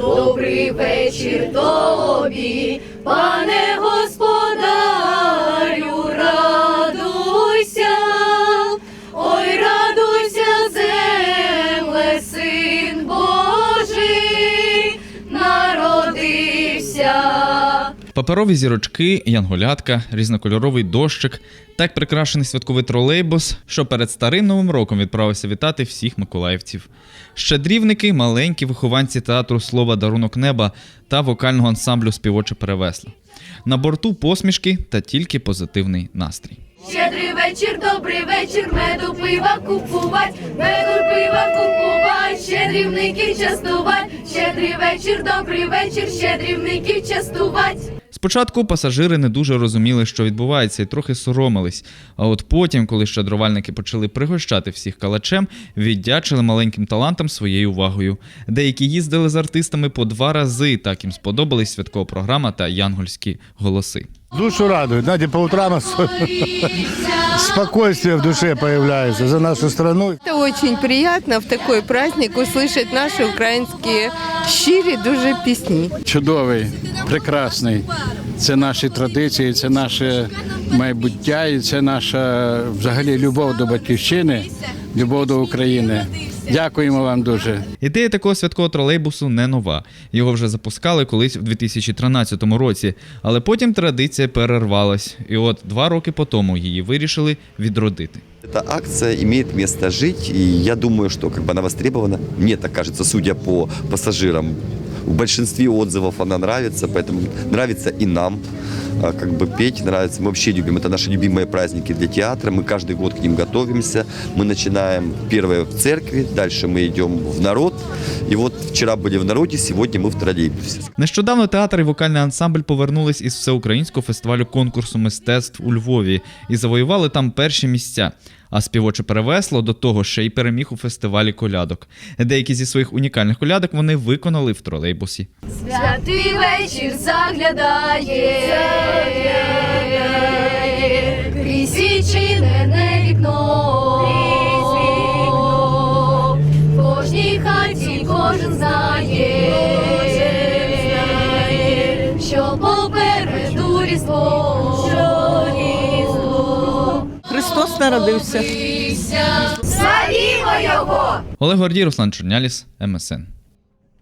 Добрий вечір тобі, пане господарю, Паперові зірочки, янголятка, різнокольоровий дощик, так прикрашений святковий тролейбус, що перед старим новим роком відправився вітати всіх миколаївців. Щедрівники, маленькі вихованці театру слова Дарунок неба та вокального ансамблю співоче перевесло. На борту посмішки та тільки позитивний настрій. Щедрий вечір, добрий вечір, меду пива купувать, меду пива купувать, щедрівники частувать, щедрий вечір, добрий вечір, щедрівників частувать. Спочатку пасажири не дуже розуміли, що відбувається, і трохи соромились. А от потім, коли щедрувальники почали пригощати всіх калачем, віддячили маленьким талантам своєю увагою. Деякі їздили з артистами по два рази. Так їм сподобались святкова програма та янгольські голоси. Душу радует. Знаете, по утрам спокойствие в душе появляется за нашу страну. Это очень приятно в такой праздник услышать наши українські щирі дуже пісні. чудовий, прекрасний. Це наші традиції, це наше майбуття і це наша взагалі любов до батьківщини, любов до України. Дякуємо вам дуже. Ідея такого святкового тролейбусу не нова. Його вже запускали колись в 2013 році, але потім традиція перервалась. І от два роки по тому її вирішили відродити. Эта акция имеет место жить, и я думаю, что как бы она востребована. Мне так кажется, судя по пассажирам. В большинстве отзывов она нравится, поэтому нравится и нам а, как бы петь, нравится. Мы вообще любим. Это наши любимые праздники для театра. Мы каждый год к ним готовимся. Мы начинаем первое в церкви, дальше мы идем в народ. И вот вчера были в народе, сегодня мы в троллейбусе. Нещодавно театр і вокальний ансамбль повернулись із всеукраїнського фестивалю конкурсу мистецтв у Львові і завоювали там перші місця. А співоче перевесло до того ще й переміг у фестивалі колядок. Деякі зі своїх унікальних колядок вони виконали в тролейбусі. Святий вечір заглядає, крізь відчинене вікно, в кожній хаті кожен знає, що попереду різдво, Христос народився. Славімо його! Олег Гордій, Руслан Чорняліс, МСН.